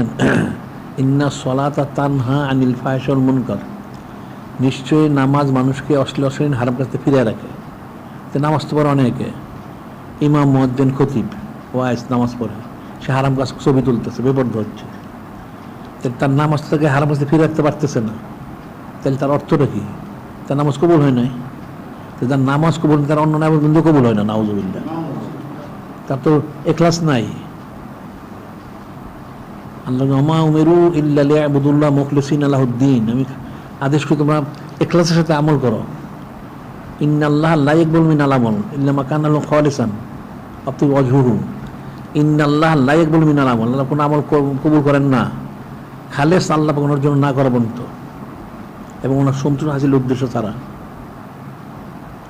বলছেন, ইন্না সলাতা তানহা আনিল ফায়সল মুনকর। নিশ্চয়ই নামাজ মানুষকে অশ্লীল অশ্লীল হারাম কাছতে ফিরে রাখে। তো নামাজ তো পড়ে অনেকে। ইমাম মহাদ্দিন খতিব ওয়াইস নামাজ পড়ে। সে হারাম কাজ ছবি তুলতেছে, বিপর্দ হচ্ছে। তাহলে তার নামাজ থেকে হারাম কাছতে ফিরে রাখতে পারতেছে না। তাহলে তার অর্থটা কি? তার নামাজ কবুল হয় নাই? তো তার নামাজ কবুল, তার অন্য নামাজ কবুল হয় না, নাউজুবিল্লাহ। তার তো এক্লাস নাই। আল্লাহ আমা উমেরু ইল্লা আমি আদেশ করি, তোমরা এখলাসের সাথে আমল করো। ইন্নাল্লাহ লা ইয়াকবুল মিন আলামল ইল্লা মা কানা লাহু খালিসান আপনি ওয়াজহুহু। ইন্নাল্লাহ লা ইয়াকবুল মিন আলামল আল্লাহ কোনো আমল কবুল করেন না। খালেস আল্লাহ ওনার জন্য না করা পর্যন্ত। এবং ওনার সন্তুষ্ট হাসিল উদ্দেশ্য ছাড়া।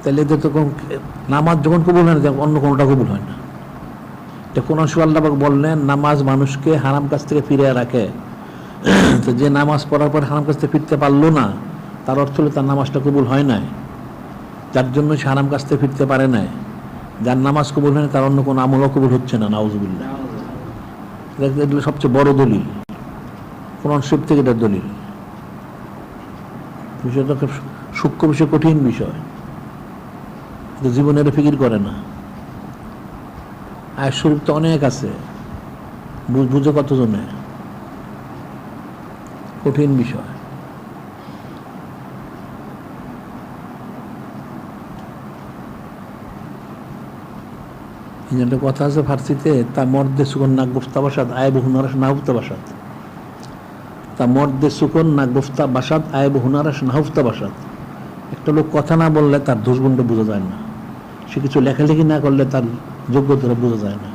তাহলে এদের তো নামাজ যখন কবুল হয় না, অন্য কোনোটা কবুল হয় না। এটা কোন পাক বললেন, নামাজ মানুষকে হারাম কাছ থেকে ফিরে রাখে। তো যে নামাজ পড়ার পর হারাম কাছ থেকে ফিরতে পারল না, তার অর্থ হলো তার নামাজটা কবুল হয় নাই। যার জন্য সে হারাম কাছ থেকে ফিরতে পারে নাই। যার নামাজ কবুল হয় না তার অন্য কোনো আমলও কবুল হচ্ছে না, নাউজুবিল্লাহ। এটা এগুলো সবচেয়ে বড় দলিল। কোন শিব থেকে এটার দলিল। বিষয়টা সূক্ষ্ম বিষয়, কঠিন বিষয়। জীবনে এটা ফিকির করে না। আয় শরীর তো অনেক আছে। বুঝে কতজনে? কঠিন বিষয়। একটা কথা আছে ফার্সিতে, তা মর্দে সুকন না গুফতা বাসাদ আয় বহুনারাস না হুফতা বাসাদ তা মর্দে সুকন না গুফতা বাসাদ আয় বহুনারাস না হুফতা বাসাদ একটা লোক কথা না বললে তার দোষগুণটা বোঝা যায় না। সে কিছু লেখালেখি না করলে তার যোগ্যতাটা বোঝা যায় না।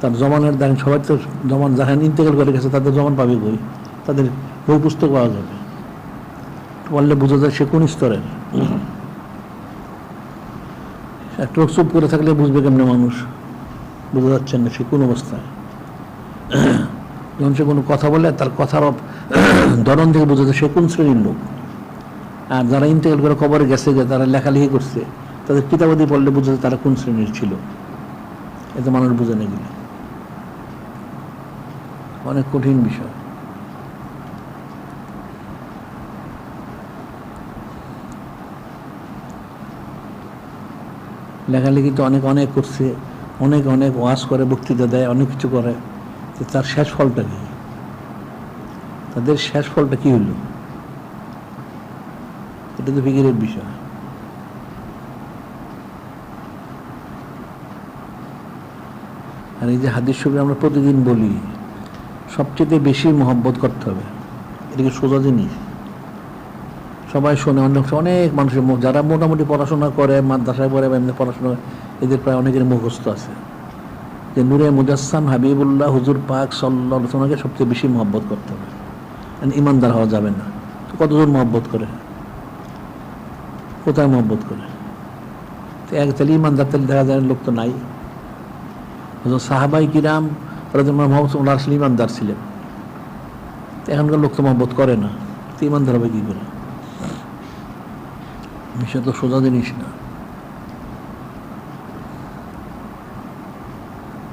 তার জমানের দেখেন সবাই তো জমান যারা ইন্তেকাল করে গেছে, তাদের জমান পাবে বই তাদের বই পুস্তক পাওয়া যাবে। বললে বোঝা যায় সে কোন স্তরের। একটা চুপ করে থাকলে বুঝবে কেমনে মানুষ। বোঝা যাচ্ছে না সে কোন অবস্থায়। যখন সে কোনো কথা বলে, তার কথার ধরন থেকে বোঝা যায় সে কোন শ্রেণির লোক। আর যারা ইন্তেকাল করে কবরে গেছে, যে তারা লেখালেখি করছে তাদের কিতাবাদি পড়লে বোঝা যায় তারা কোন শ্রেণির ছিল। এতে মানুষ বোঝে না গেলে অনেক কঠিন বিষয়। লেখালেখি তো অনেক অনেক করছে, অনেক অনেক ওয়াজ করে, বক্তৃতা দেয়, অনেক কিছু করে। তো তার শেষ ফলটা কি? তাদের শেষ ফলটা কি হলো? এটা তো ফিকিরের বিষয়। আর এই যে হাদিস শরীফ আমরা প্রতিদিন বলি, সবচেয়ে বেশি মহব্বত করতে হবে। এটাকে সোজা জিনিস। সবাই শোনে অনেক অনেক মানুষের যারা মোটামুটি পড়াশোনা করে, মাদ্রাসায় পড়ে বা এমনি পড়াশোনা এদের প্রায় অনেকের মুখস্থ আছে। যে নূরে মুজাসসাম হাবিবুল্লাহ হুজুর পাক সাল্লাহ ওনাকে সবচেয়ে বেশি মহব্বত করতে হবে। ইমানদার হওয়া যাবে না। তো কতজন মহব্বত করে? কোথায় মহব্বত করে? তো এক তাহলে ইমানদার তাহলে দেখা যায় লোক তো নাই। সাহাবাই কিরাম রাজমা মোহাম্মদ আসলে ইমানদার ছিলেন। এখনকার লোক তো মহব্বত করে না, তো ইমানদার হবে কি করে? বিষয় তো সোজা জিনিস না।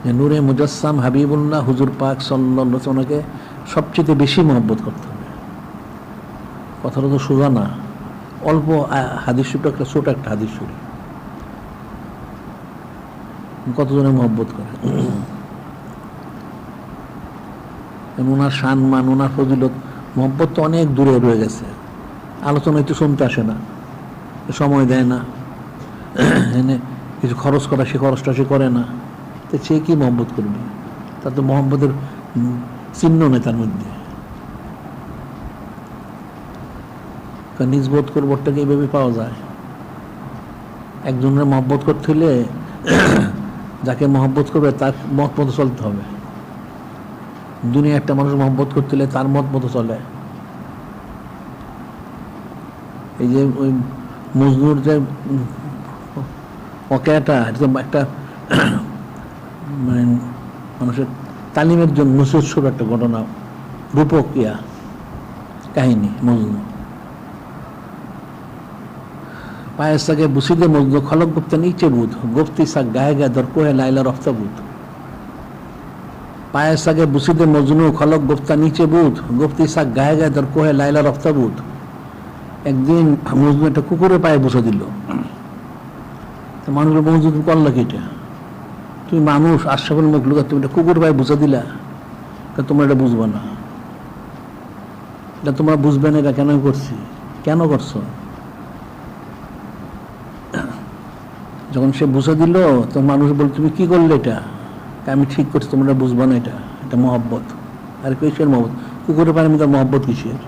যে নূরে মুজাসসাম হাবিবুল্লাহ হুজুর পাক সাল্লাহ ওনাকে সবচেয়ে বেশি মহব্বত করতে হবে। কথাটা তো সোজা না। অল্প হাদিস একটা, ছোট একটা হাদিস শরীফ কতজনে মহব্বত করে? ওনার সম্মান ওনার ফজিলত, মহব্বত তো অনেক দূরে রয়ে গেছে। আলোচনায় তো শুনতে আসে না, সময় দেয় না। এনে কিছু খরচ করা, সে খরচটা সে করে না। তো সে কি মহব্বত করবে? তার তো মহব্বতের চিহ্ন নেই তার মধ্যে। কারণ নিজবোধ করবরটাকে এইভাবে পাওয়া যায়। একজনের মহব্বত করতে হলে যাকে মহব্বত করবে তার মত মতো চলতে হবে। দুনিয়া একটা মানুষ মহব্বত করতে হলে তার মত মতো চলে। এই যে ওই মজদুর যে উম, অকেয়াটা এটা একটা মানে মানুষের তালিমের জন্য নসুৎসব একটা ঘটনা রূপক ইয়া কাহিনী মজনু। সাগে বুসিদে মজনু খলক গুপ্তা, নিচে বুধ। গুপ্তি সাক গায়ে গায়ে দর কোহে, লাইলা রফতা বুধ। পায়ের সাগে বুসিদে মজনু খলক গোপ্তা, নিচে বুধ। গোপ্তি সাক গায়ে গায়ে তোর কোহে, লাইলা রফতা বুধ। একদিন মজনু একটা কুকুরের পায়ে বুঝে দিল। তো মানুষের মজুদ করল কি এটা? তুমি মানুষ আশরাফুল মখলুকা তুমি একটা কুকুর পায়ে বুঝে দিলা। তা তোমরা এটা বুঝব না। এটা তোমরা বুঝবে না এটা কেন করছি? কেন করছ? যখন সে বুঝে দিল, তো মানুষ বল তুমি কি করলে এটা? আমি ঠিক করছি, তোমরা বুঝব না এটা এটা মহব্বত। আর কিসের মহব্বত? কুকুরের পানি তার মহব্বত কিসের?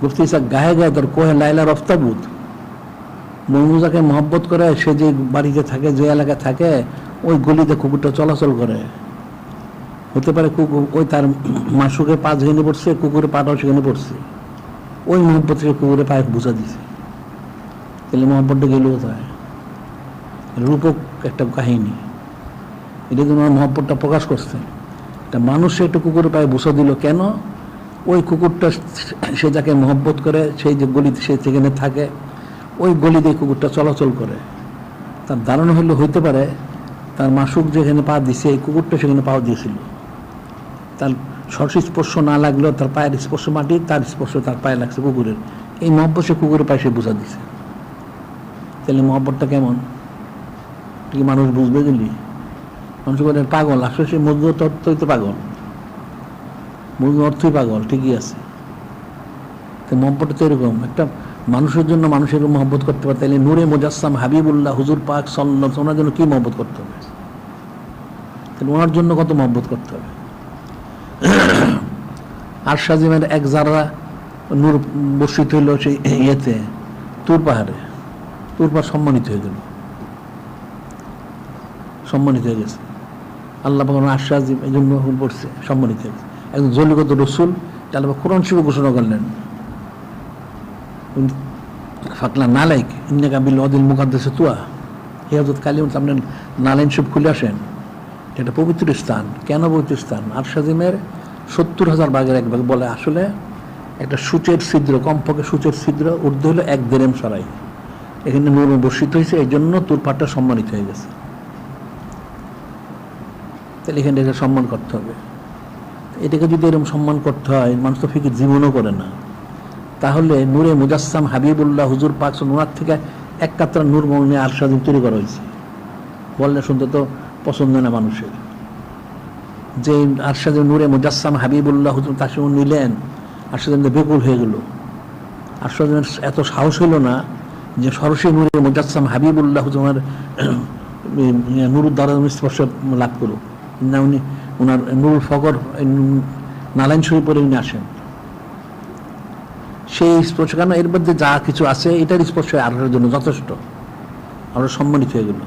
গুফতি সা গায়ে গায়ে তোর কোহে লাইলা রফতাবুত। মৌমুজাকে মহব্বত করে, সে যে বাড়িতে থাকে, যে এলাকায় থাকে, ওই গলিতে কুকুরটা চলাচল করে। হতে পারে কুকুর ওই তার মাসুকে পা যেখানে পড়ছে, কুকুরের পাটাও সেখানে পড়ছে। ওই মহব্বত থেকে কুকুরের পায়ে বুঝা দিছে। তাহলে মহব্বতটা গেল কোথায়? রূপক একটা কাহিনী। এটা তোমার মহব্বতটা প্রকাশ করছে। একটা মানুষ একটা কুকুরের পায়ে বুঝা দিল কেন? ওই কুকুরটা সে যাকে মহব্বত করে সেই যে গলিতে, সে সেখানে থাকে, ওই গলি দিয়ে কুকুরটা চলাচল করে। তার ধারণা হলো, হইতে পারে তার মাসুক যেখানে পা দিছে, এই কুকুরটা সেখানে পাও দিয়েছিল। তার স্পর্শ না লাগলেও তার পায়ের স্পর্শ মাটি, তার স্পর্শ তার পায়ে লাগছে কুকুরের। এই মহব্বত সে কুকুরের পায়ে সে বুঝা দিছে। তাহলে মহব্বতটা কেমন? কি মানুষ বুঝবে গেলি মানুষ বলে, পাগল, আসলে সে মজুর অর্থই তো পাগল। মজুর অর্থই পাগল, ঠিকই আছে। তো মহব্বতটা তো এরকম। একটা মানুষের জন্য মানুষের মহব্বত করতে পারে। তাহলে নূরে মোজাসসাম হাবিবুল্লাহ হুজুর পাক সাল্লাম ওনার জন্য কি মহব্বত করতে হবে? তাহলে ওনার জন্য কত মহব্বত করতে হবে? আর সাজিমের এক যারা নূর বর্ষিত হইল সেই ইয়েতে, তুর পাহাড়ে। তুর পাহাড় সম্মানিত হয়ে গেল। সম্মানিত হয়ে গেছে। আল্লাহ পাক আশ্বাজিম এই জন্য পড়ছে সম্মানিত হয়ে গেছে। একজন জলিগত রসুল আল্লাহ কোরআন শিব ঘোষণা করলেন। ফাকলা নালাইক ইন্নাকা বিল অদিল মুকাদ্দাসে তুয়া। হে হজরত কালী আপনি নালাইন সব খুলে আসেন। এটা পবিত্র স্থান। কেন পবিত্র স্থান? আরশাজিমের সত্তর হাজার বাঘের এক ভাগ বলে, আসলে একটা সূচের ছিদ্র, কমপক্ষে সূচের ছিদ্র ঊর্ধ্ব হলো এক দেড়েম সরাই। এখানে নূর বর্ষিত হয়েছে এই জন্য তোর পাটটা সম্মানিত হয়ে গেছে। তাহলে এখানে এটা সম্মান করতে হবে। এটাকে যদি এরকম সম্মান করতে হয়, মানুষ তো ফিকির জীবনও করে না। তাহলে নূরে মুজাসসাম হাবিবুল্লাহ হুজুর পাক ওনার থেকে এক কাতরা নূর মৌনে আর স্বাধীন তৈরি করা হয়েছে। বললে শুনতে তো পছন্দ না মানুষের। যে আর সাথে নূরে মুজাসসাম হাবিবুল্লাহ হুজুর তার সঙ্গে নিলেন আর সাথে বেকুল হয়ে গেল। আর সাথে এত সাহস হইল না যে সরসী নূরে মুজাসসাম হাবিবুল্লাহ হুজুর ওনার নুরুদ্দার স্পর্শ লাভ করুক। না উনি ওনার নুরুল ফকর নালাইন শরীফ উনি আসেন। সেই স্পর্শ কেন? এর মধ্যে যা কিছু আছে, এটার স্পর্শ আল্লাহর জন্য যথেষ্ট। আমরা সম্মানিত হয়ে গেল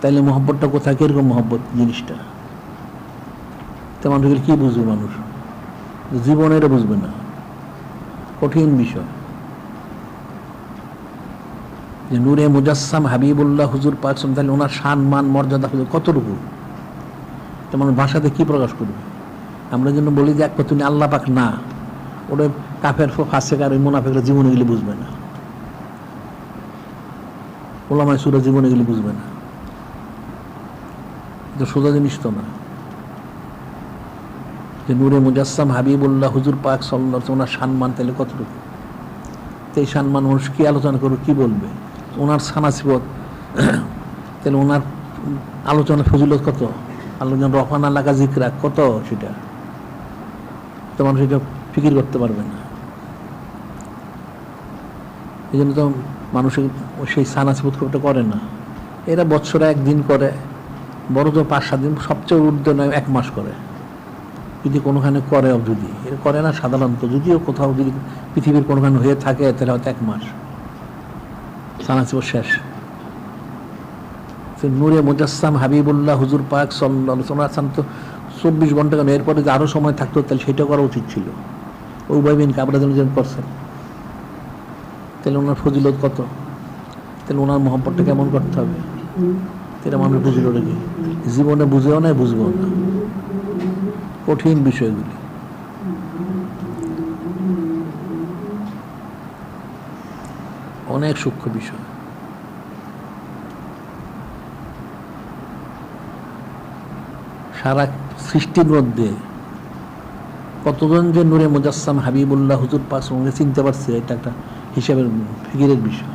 তাইলে মহব্বতটা কোথায়? কীরকম মহব্বত জিনিসটা? তো মানুষের কি বুঝবে মানুষ? জীবনের বুঝবে না। কঠিন বিষয়। যে নূরে মুজাসসাম হাবিবুল্লাহ হুজুর পাকসম তাহলে ওনার শান, মান, মর্যাদা হুজুর কতটুকু? তেমন ভাষাতে কি প্রকাশ করবে? আমরা যেন বলি যে এক তুমি আল্লাহ পাক না ওটা কাফের ফাঁসেকার ওই মোনাফেকরা জীবনে গেলে বুঝবে না। ওলামায় সুরা জীবনে গেলে বুঝবে না। তো সোজা জিনিস তো না। যে নূরে মুজাসসাম হাবিবুল্লাহ হুজুর পাক সাল্লাহ ওনার সম্মান তাহলে কতটুকু? তো এই সম্মান মানুষ কি আলোচনা করবে, কি বলবে? ওনার সানাসিবত, তাহলে ওনার আলোচনা ফজিলত কত? আলোচনা রফানা লাগা জিকরা কত সেটা? তো মানুষ এটা ফিকির করতে পারবে না। এই জন্য তো মানুষের সেই সানাসিবত খুবটা করে না। এরা বৎসরে একদিন করে, বড় তো পাঁচ সাত দিন, সবচেয়ে ঊর্ধ্ব নয়, এক মাস করে। যদি কোনোখানে করে যদি এর করে না সাধারণত। যদিও কোথাও যদি পৃথিবীর কোনোখানে হয়ে থাকে, তাহলে হয়তো এক মাস। সানাসিবত শেষ। নূরে মুজাসসাম হাবিবুল্লাহ হুজুর পাক সাল্লাম তো চব্বিশ ঘণ্টা কেন? এরপরে যে আরও সময় থাকতো, তাহলে সেটা করা উচিত ছিল। ওই বিন কাবরা যেন করছেন। তাহলে ওনার ফজিলত কত? তাহলে ওনার মহব্বতটা কেমন করতে হবে? এটা মানুষ বুঝল নাকি জীবনে বুঝেও না বুঝব না। কঠিন বিষয়গুলি। অনেক সূক্ষ্ম বিষয়। সারা সৃষ্টির মধ্যে কতজন যে নূরে মুজাসসাম হাবিবুল্লাহ হুজুর পাক সঙ্গে চিনতে পারছে, এটা একটা হিসাবের ফিকিরের বিষয়।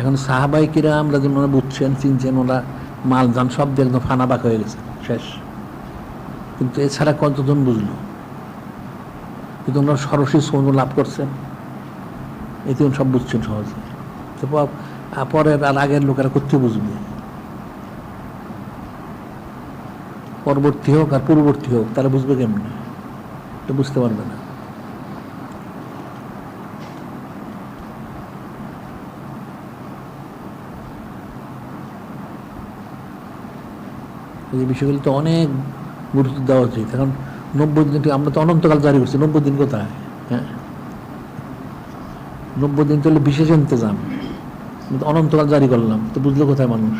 এখন সাহাবাই কিরা আমরা ওরা বুঝছেন, চিনছেন, ওরা মালজান সব দিয়ে একদম ফানাবাক হয়ে গেছে, শেষ। কিন্তু এছাড়া কতজন বুঝলো? কিন্তু ওনারা সরসী সৌন্য লাভ করছেন এতে সব বুঝছেন সহজে। তো পরের আর আগের লোকেরা করতে বুঝবে। পরবর্তী হোক আর পূর্ববর্তী হোক, তারা বুঝবে কেমনে? এটা বুঝতে পারবে না। এই বিষয়গুলো তো অনেক গুরুত্ব দেওয়া উচিত। এখন নব্বই দিন আমরা তো অনন্তকাল জারি করছি, নব্বই দিন কোথায়? হ্যাঁ? নব্বই দিন চলে বিশেষ ইন্তজাম। অনন্তকাল জারি করলাম, তো বুঝলো কোথায় মানুষ?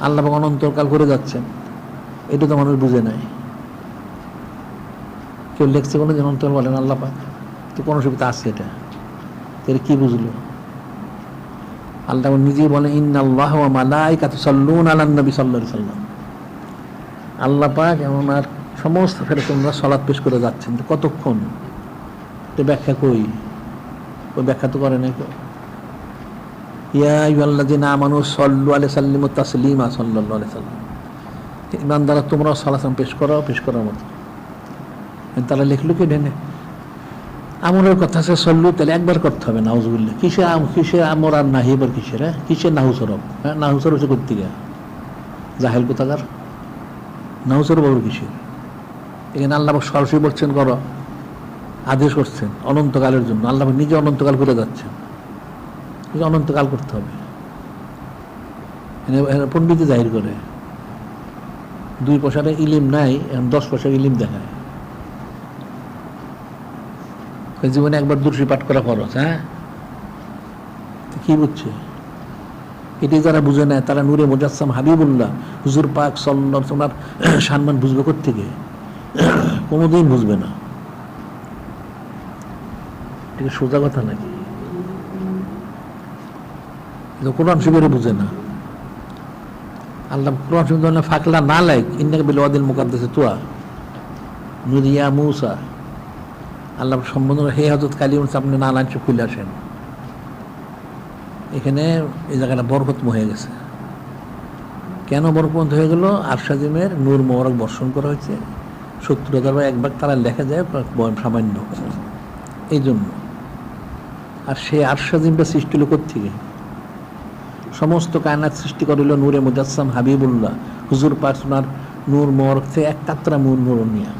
আল্লাহ অনন্তকাল করে যাচ্ছেন। এটা তো মানুষ বুঝে নাই। কেউ লেখছে কোনো যেন অন্তকাল বলেন আল্লাহ তো কোনো সুবিধা আছে এটা? তো এটা কি বুঝলো? আল্লাহ আলান নবী সাল্লাল্লাহু আলাইহি সাল্লাম আল্লাহ পাক এবং আর সমস্ত ফেরেশতারা সালাত পেশ করে যাচ্ছেন। কতক্ষণ? তো ব্যাখ্যা কই? ওই ব্যাখ্যা তো করে নাই সালাম পেশ করো, পেশ করার মতো। তারা লিখলো কি আমরের কথা আছে, সল্লু তাহলে একবার করতে হবে, নাউজুবিল্লাহ। কিসে কিসে আমর আর নাহি এবার কিসের হ্যাঁ? কিসে নাহুসরব? হ্যাঁ নাহুসরব হচ্ছে করতে গিয়া জাহেল কোথাকার? আবার কিসের? এখানে আল্লাহ সরাসরি বলছেন, করো। আদেশ করছেন অনন্তকালের জন্য। আল্লাহ নিজে অনন্তকাল করে যাচ্ছেন। অনন্তকাল করতে হবে। পণ্ডিতে জাহির করে। দুই পয়সার ইলিম নাই, এখন দশ পয়সার ইলিম দেখায়। জীবনে একবার দুরসি পাঠ করা খরচ হ্যাঁ? কি বুঝছে? এটি যারা বুঝে নেয়, তারা নূরে মুজাসসাম হাবিবুল্লাহ, হুজুর পাক সল্লাহ ওনার সম্মান বুঝবে থেকে কোনোদিন বুঝবে না। এটা সোজা কথা নাকি? কোরআন শিবিরে বুঝে না। আল্লাহ কোরআন শিবির ফাকলা না লাইক, ইন্নাকে বিল ওয়াদিল মুকাদ্দাসে তুয়া। নুরিয়া মুসা। আল্লাহ সম্বোধন, হে হজরত কালী আপনি না লাঞ্চ খুলে আসেন। এখানে এই জায়গাটা বরকতম হয়ে গেছে। কেন বরকত হয়ে গেল? আরশাজিমের নূর মোবারক বর্ষণ করা হয়েছে। সত্তর হাজার বা একবার তারা লেখা যায় সামান্য। এই জন্য আর সেই আরশাজিমটা সৃষ্টি হলো থেকে সমস্ত কায়নাত সৃষ্টি করিল নূরে মুজাসসাম হাবিবুল্লাহ। হুজুর পার্সোনার নূর মোবারক থেকে এক কাতরা নূর নূর নিয়া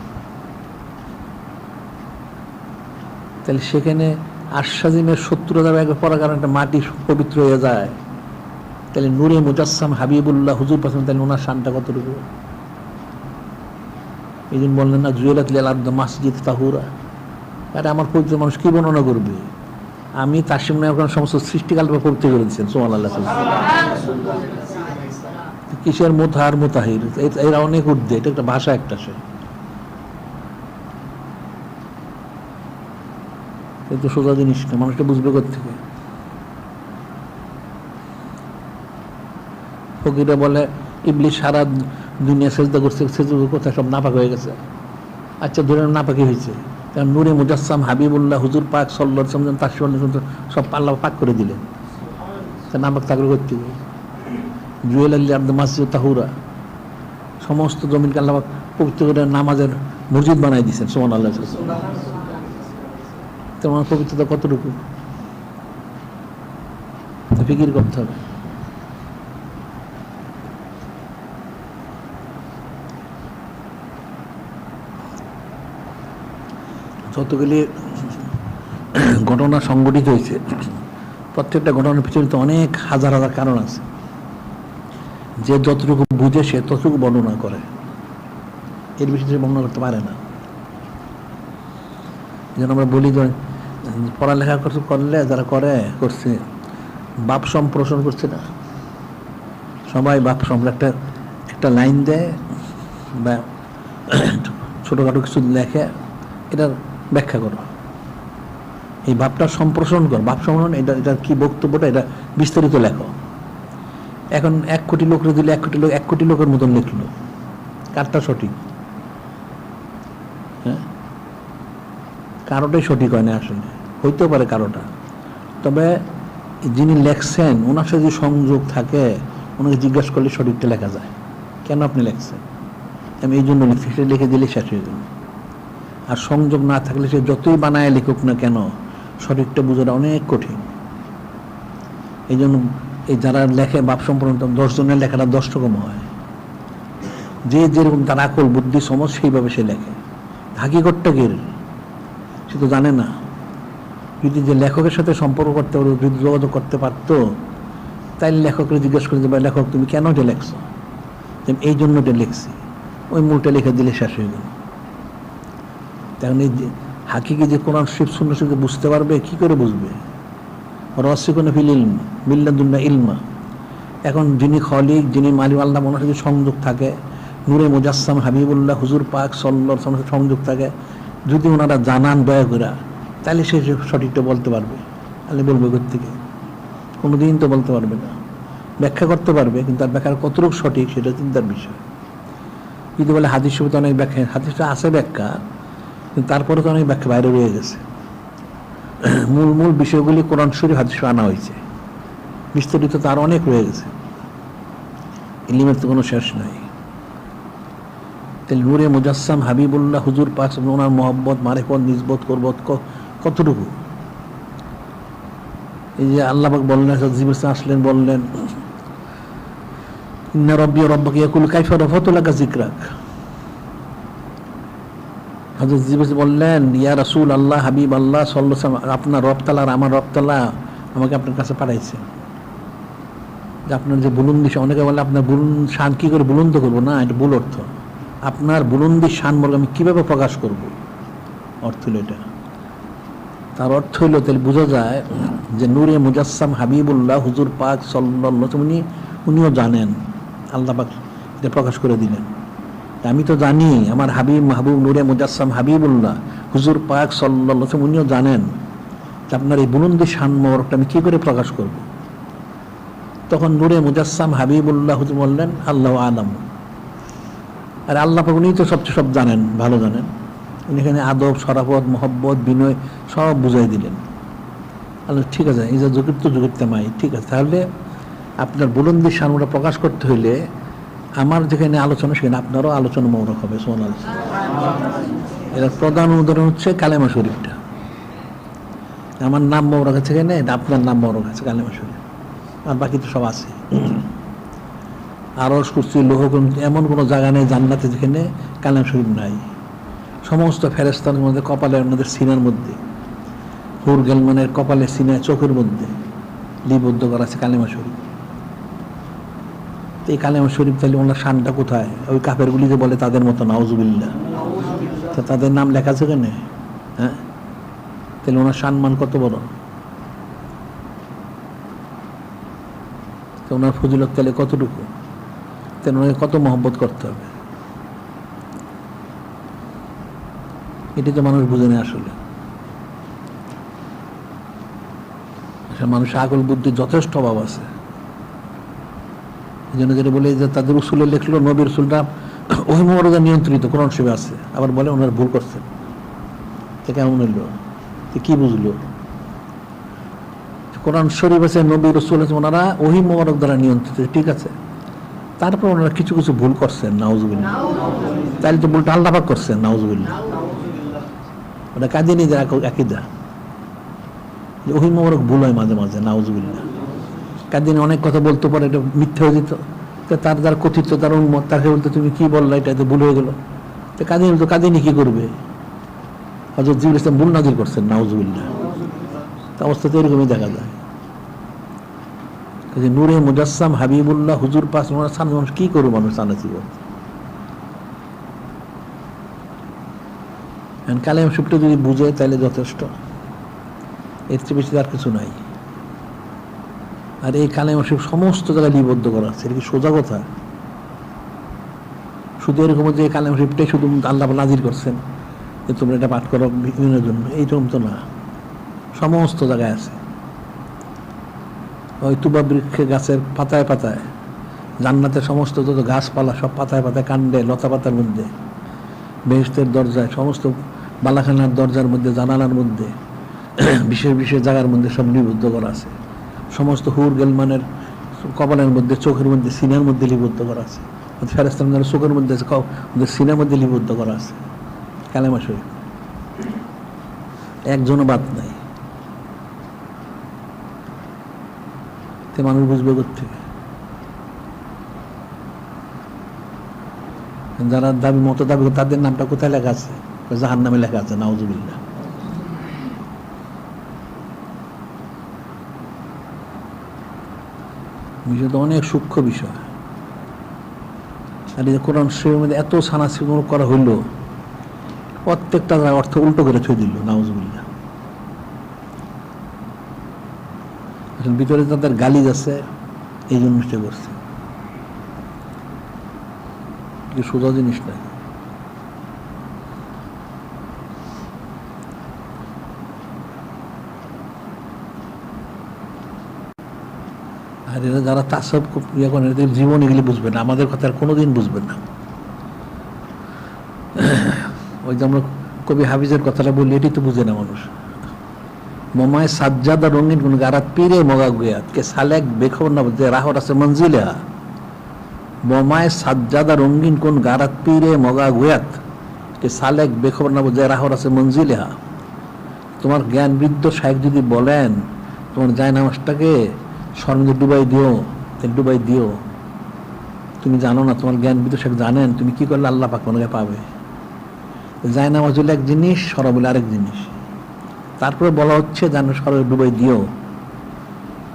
তাহলে সেখানে আশ্বাজিমের সত্তর হাজার একবার পড়ার কারণে একটা মাটি পবিত্র হয়ে যায়। তাহলে নূরে মুজাসসাম হাবিবুল্লাহ হুজুর পাশে তাহলে ওনার শানটা কতটুকু? জন্য বললেন, না জুয়েলাত লেলাদ্দ মাসজিদ তাহুরা। আরে, আমার পরিচয় মানুষ কি বর্ণনা করবে? আমি তাসিম নায়ক সমস্ত সৃষ্টিকাল পড়তে করেছেন সোমান আল্লাহ কিসের মোতাহার, মোতাহির? এরা অনেক উর্ধে এটা একটা ভাষা একটা সে কিন্তু সোজা জিনিস না, মানুষটা বুঝবে থেকে ফকিরা বলে ইবলি সারা দুনিয়া সেজদা করছে সেজদা কোথায় সব নাপাক হয়ে গেছে। আচ্ছা ধরে নাপাকি হয়েছে। কারণ নূরে মুজাসসাম, হাবিবুল্লাহ, হুজুর পাক সল্লাহ সামজন তার সব পাল্লা পাক করে দিলেন। তা নাপাক তাকরে করতে হবে। জুয়েল আলী আব্দ মাসিদ তাহুরা, সমস্ত জমিনকে আল্লাহ পবিত্র করে নামাজের মসজিদ বানাই দিয়েছেন সোমান আল্লাহ তোমার পবিত্রতা কতটুকু? ফিকির করতে হবে। যতগুলি ঘটনা সংগঠিত হয়েছে, প্রত্যেকটা ঘটনার পিছনে তো অনেক হাজার হাজার কারণ আছে। যে যতটুকু বুঝে সে ততটুকু বর্ণনা করে। এর বেশি সে বর্ণনা করতে পারে না। যেন আমরা বলি যে, পড়ালেখা করছে, করলে যারা করে, করছে, বাপ সম্প্রসারণ করছে না। সবাই বাপ সম্প্র একটা একটা লাইন দেয় বা ছোটোখাটো কিছু লেখে, এটার ব্যাখ্যা করো। এই ভাবটা সম্প্রসারণ কর। ভাব সম্প্রসারণ, এটা এটার কি বক্তব্যটা, এটা বিস্তারিত লেখো। এখন এক কোটি লোকরে দিলে এক কোটি লোক, এক কোটি লোকের মতন লিখলো। কারটা সঠিক? হ্যাঁ? কারোটাই সঠিক হয় না আসলে। হইতেও পারে কারোটা। তবে যিনি লেখছেন, ওনার সাথে যদি সংযোগ থাকে, ওনাকে জিজ্ঞাসা করলে সঠিকটা লেখা যায়। কেন আপনি লেখছেন? আমি এই জন্য লিখছি লিখে দিলে শেষ হয়ে গেল আর সংযোগ না থাকলে সে যতই বানায় লিখুক না কেন, সঠিকটা বোঝাটা অনেক কঠিন। এই জন্য এই যারা লেখে বাপ সম্পূর্ণ দশজনের লেখাটা দশ রকম হয়। যে যেরকম তার আকল, বুদ্ধি, সমজ, সেইভাবে সে লেখে। হাকিকতটা কি? সে তো জানে না। যদি যে লেখকের সাথে সম্পর্ক করতে পারতো, যদি যোগাযোগ করতে পারতো, তাইলে লেখককে জিজ্ঞেস করে দেবে লেখক, তুমি কেন এটা লেখছো? এই জন্য এটা লিখছি। ওই মূলটা লিখে দিলে শেষ হয়ে গেল। এই হাকিকে যে কোরআন শিব শূন্য শিবকে বুঝতে পারবে, কি করে বুঝবে? রসিকোন ফিল ইলম মিল্লাদুল্লাহ ইলমা। এখন যিনি খলিক, যিনি মালিম আল্লাহ মনে সাথে সংযোগ থাকে, নূরে মুজাসসাম হাবিবুল্লাহ, হুজুর পাক সল্লর সাথে সংযোগ থাকে, যদি ওনারা জানান দয়া করে, তাহলে সে সঠিকটা বলতে পারবে। তাহলে বলবে থেকে কোনো দিন তো বলতে পারবে না। ব্যাখ্যা করতে পারবে, কিন্তু তার ব্যাখ্যার কতটুকু সঠিক, সেটা চিন্তার বিষয়। যদি বলে হাদিস অনেক ব্যাখ্যা, হাদিসটা আছে ব্যাখ্যা কিন্তু তারপরে তো অনেক ব্যাখ্যা বাইরে রয়ে গেছে। মূল মূল বিষয়গুলি কোরআন শরীফ, হাদিস আনা হয়েছে। বিস্তারিত তার অনেক রয়ে গেছে। ইলিমের তো কোনো শেষ নাই। তাহলে নূরে মুজাসসাম হাবিবুল্লাহ হুজুর পাক ওনার মোহব্বত, মারেফত নিজবত করবত কতটুকু? এই যে আল্লাহবাক বললেন আসলেন বললেন রব্বি রব্বাকে ইয়াকুল কাইফা রফতুল্লাহ জিকরাক হজরত জিবির বললেন, ইয়া রাসূল আল্লাহ হাবিব আল্লাহ সাল্লাল্লাহু আপনার রবতালা আর আমার রবতালা আমাকে আপনার কাছে পাঠাইছে। যে আপনার যে বুলন্দি অনেকে বলে আপনার বুলুন, শান কি করে বুলন্দ করব? না, এটা ভুল অর্থ। আপনার বুলন্দি শান বলে আমি কীভাবে প্রকাশ করব? অর্থ হলো এটা। তার অর্থ হইল তাহলে বোঝা যায় যে নূরে মুজাসসাম হাবিবুল্লাহ হুজুর পাক সাল্লাহ উনি উনিও জানেন। আল্লাহ পাক এটা প্রকাশ করে দিলেন। আমি তো জানি, আমার হাবিব মাহবুব নূরে মুজাসসাম হাবিবুল্লাহ, হুজুর পাক সাল্লাহ উনিও জানেন আপনার এই বুলন্দি শান মোবারকটা আমি কী করে প্রকাশ করব। তখন নূরে মুজাসসাম হাবিবুল্লাহ হুজুর বললেন, আল্লাহ আলম। আর আল্লাহ উনি তো সবচেয়ে সব জানেন, ভালো জানেন। উনি এখানে আদব সরাফত মোহব্বত, বিনয় সব বুঝাই দিলেন। আল্লাহ ঠিক আছে এই যে তো জকিরতে মাই ঠিক আছে। তাহলে আপনার বুলন্দি সানুটা প্রকাশ করতে হইলে আমার যেখানে আলোচনা, সেখানে আপনারও আলোচনা মৌরক হবে সোন এর প্রধান উদাহরণ হচ্ছে কালেমা শরীফটা। আমার নাম মৌরক আছে এখানে আপনার নাম মৌরক আছে, কালেমা শরীফ। আর বাকি তো সব আছে। আরস কুস্তি লোহ এমন কোনো জায়গা নেই, জান্নাতে যেখানে কালেমা শরীফ নাই। সমস্ত ফেরেস্তানের মধ্যে, কপালের মধ্যে, সিনার মধ্যে হুর গেলমানের কপালের সিনায়, চোখের মধ্যে লিপিবদ্ধ করা আছে কালেমা শরীফ। তো এই কালেমা শরীফ তাহলে ওনার শানটা কোথায়? ওই কাপেরগুলি যে বলে তাদের মতো নাউজুবিল্লা তো তাদের নাম লেখা আছে কেন? হ্যাঁ? তাহলে ওনার সম্মান কত বড়? তো ওনার ফজিলত তাহলে কতটুকু? তাহলে ওনাকে কত মহব্বত করতে হবে? এটি তো মানুষ বুঝে নেয় আসলে। মানুষের আগল বুদ্ধির যথেষ্ট অভাব আছে। এই বলে যে তাদের উসুলে লেখলো নবীর উসুলটা, ওই নিয়ন্ত্রিত, কোরআন শিবে আছে। আবার বলে ওনারা ভুল করছেন তো কেমন হইল? কি বুঝলো? কোরআন শরীফ আছে নবী রসুল আছে, ওনারা ওহি মোবারক দ্বারা নিয়ন্ত্রিত। ঠিক আছে। তারপর ওনারা কিছু কিছু ভুল করছেন নাউজুবিল্লা তাহলে তো ভুলটা আল্লাপাক করছেন নাউজুবিল্লা ওটা একইদা যে ওহি মোবারক ভুল হয় মাঝে মাঝে নাউজুবিল্লা কাদিনে অনেক কথা বলতে পারে, এটা মিথ্যে হয়ে যেত। তার যার কথিত, তার উন্মত তাকে বলতে, তুমি কি বললা এটা? তো ভুল হয়ে গেল। তো কাদিনী তো কাদিনী কি করবে? হজরত জিবুল ইসলাম ভুল নাজির করছেন নাউজুবিল্লা তা অবস্থা তো এরকমই দেখা যায়। যে নূরে মুজাসসাম হাবিবুল্লাহ হুজুর পাস সান মানুষ, কি করব মানুষ সানা জীবন কালেম সুপটা যদি বুঝে, তাহলে যথেষ্ট। এর চেয়ে বেশি আর কিছু নাই। আর এই কালেমা শিব সমস্ত জায়গায় লিপিবদ্ধ করা আছে। এটা কি সোজা কথা? শুধু এরকম যে কালেমা শিবটাই শুধু আল্লাহ নাজির করছেন, যে তোমরা এটা পাঠ করো বিভিন্ন জন্য, এইরকম তো না। সমস্ত জায়গায় আছে। ওই তুবা বৃক্ষে গাছের পাতায় পাতায়, জান্নাতের সমস্ত যত গাছপালা সব পাতায় পাতায়, কাণ্ডে, লতা পাতার মধ্যে বেহেস্তের দরজায়, সমস্ত বালাখানার দরজার মধ্যে, জানালার মধ্যে, বিশেষ বিশেষ জায়গার মধ্যে সব নিবদ্ধ করা আছে। সমস্ত হুর গেলমানের কপালের মধ্যে চোখের মধ্যে সিনার মধ্যে লিপিবদ্ধ করা আছে। ফেরাস্তার মধ্যে চোখের মধ্যে আছে, ওদের সিনার মধ্যে লিপিবদ্ধ করা আছে। কালেমা শরীফ। একজনও বাদ নাই। তে মানুষ বুঝবে থেকে যারা দাবি মতো দাবি তাদের নামটা কোথায় লেখা আছে? জাহার নামে লেখা আছে নাউজুবিল্লাহ। বিষয়টা অনেক সূক্ষ্ম বিষয়। আর এই কোরআন শরীফের মধ্যে এত সানা সিমন করা হইল, প্রত্যেকটা অর্থ উল্টো করে ছুঁয়ে দিল, নাউজুবিল্লাহ। আসলে ভিতরে তাদের গালি যাচ্ছে এই জন্য করছে। সোজা জিনিস না আর এরা যারা তাসব ইয়ে করেন এদের জীবন এগুলি বুঝবে না, আমাদের কথা আর কোনোদিন বুঝবেন না। ওই যে আমরা কবি হাফিজের কথাটা বলি, এটি তো বুঝে না মানুষ। মমায় সাজ্জাদা রঙিন কোন গারাত পীরে মগা গুয়াত, কে সালেক বেখবর না যে রাহর আছে মঞ্জিলে। মমায় সাজ্জাদা রঙিন কোন গারাত পীরে মগা গুয়াত, কে সালেক বেখবর না যে রাহর আছে মঞ্জিলে। তোমার জ্ঞান বৃদ্ধ সাহেব যদি বলেন, তোমার যায় নামাজটাকে স্বর্ণে ডুবাই দিও ডুবাই দিও। তুমি জানো না, তোমার জ্ঞান বৃদ্ধ জানেন, তুমি কি করলে আল্লাহ পাক মনে পাবে? যায় নামাজ হলে এক জিনিস সরা বলে আরেক জিনিস। তারপরে বলা হচ্ছে যেন সরে ডুবাই দিও।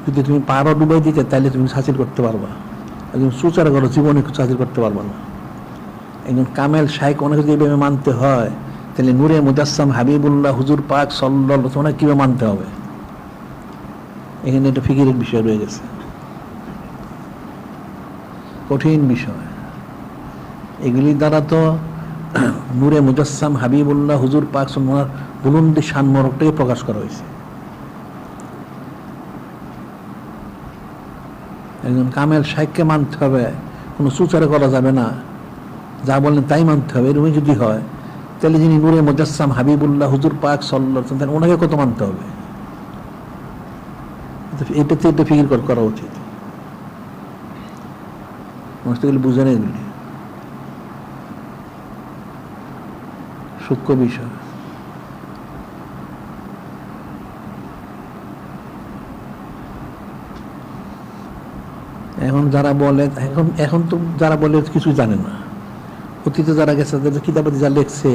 যদি তুমি পারো ডুবাই দিতে, তাহলে তুমি হাসিল করতে পারবা। একজন সুচারা করো জীবনে কিছু হাসিল করতে পারবা না। একজন কামেল শাইক অনেক যদি মানতে হয়, তাহলে নূরে মুজাসসাম হাবিবুল্লাহ হুজুর পাক সল্লাহ তোমার কীভাবে মানতে হবে? এখানে একটা ফিকিরের বিষয় রয়ে গেছে। কঠিন বিষয়। এগুলির দ্বারা তো নূরে মুজাসসাম হাবিবুল্লাহ হুজুর পাক সোনার বুলন্দি সানমরকটাকে প্রকাশ করা হয়েছে। একজন কামেল শাইককে মানতে হবে, কোনো সুচারে করা যাবে না। যা বললেন তাই মানতে হবে, এরকমই যদি হয়, তাহলে যিনি নূরে মুজাসসাম হাবিবুল্লাহ হুজুর পাক সল্লাহ ওনাকে কত মানতে হবে? তো এটাতে এটা ফিকির করা উচিত। বুঝে না এগুলি। সূক্ষ্ম বিষয়। এখন যারা বলে, এখন এখন তো যারা বলে কিছু জানে না। অতীতে যারা গেছে, তাদের কিতাবে যা লেখছে,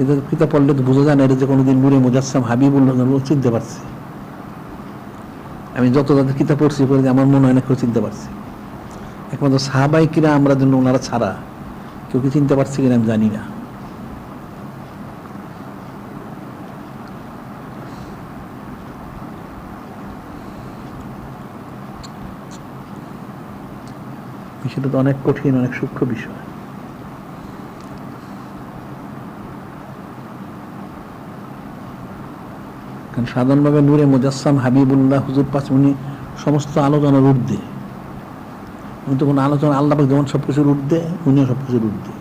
এদের কিতাব পড়লে তো বোঝা যায় না এটা যে কোনোদিন নূরে মুজাসসাম হাবিবুল্লাহ চিনতে পারছি। আমি যত তাদের কিতাব পড়ছি পড়ে আমার মনে হয় না কেউ চিনতে পারছি। একমাত্র সাহাবাই কিনা আমরা জন্য ওনারা ছাড়া কেউ কি চিনতে পারছি কিনা আমি জানি না। বিষয়টা তো অনেক কঠিন, অনেক সূক্ষ্ম বিষয়। কারণ সাধারণভাবে নূরে মুজাসসাম হাবিবুল্লাহ হুজুর পাঁচ উনি সমস্ত আলোচনার ঊর্ধ্বে। উনি তো কোনো আলোচনা, আল্লাহ যেমন সব কিছুর ঊর্ধ্বে, উনিও সব কিছুর ঊর্ধ্বে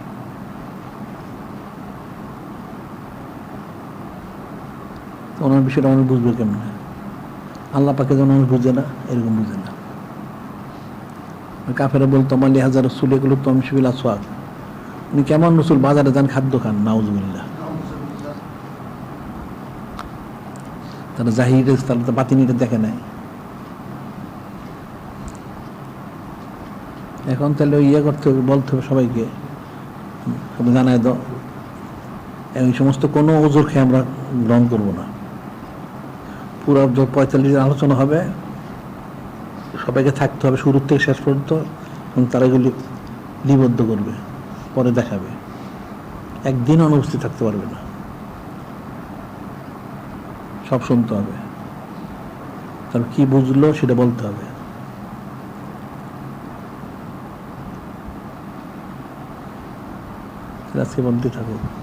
ওনার বিষয়টা মানুষ বুঝবে কেমন? আল্লাহ পাকে যেমন মানুষ বুঝে না, এরকম বুঝে না। কাফেরা বলতো আমার লিহাজার রসুল এগুলো তো আমি সুবিল আসওয়াক উনি কেমন রসুল, বাজারে যান, খাদ্য খান, নাউজুবিল্লাহ। তারা জাহির তারা তো বাতিনিটা দেখে নাই। এখন তাহলে ওই ইয়ে করতে হবে, বলতে হবে সবাইকে সবাই জানায় দাও। এই সমস্ত কোনো ওজোর খেয়ে আমরা গ্রহণ করব না। পুরো যত পঁয়তাল্লিশ দিন আলোচনা হবে, সবাইকে থাকতে হবে শুরু থেকে শেষ পর্যন্ত, এবং তারা এগুলি লিপিবদ্ধ করবে, পরে দেখাবে। একদিন অনুপস্থিত থাকতে পারবে না। সব শুনতে হবে। তার কি বুঝলো সেটা বলতে হবে। আজকে বলতে থাকুক।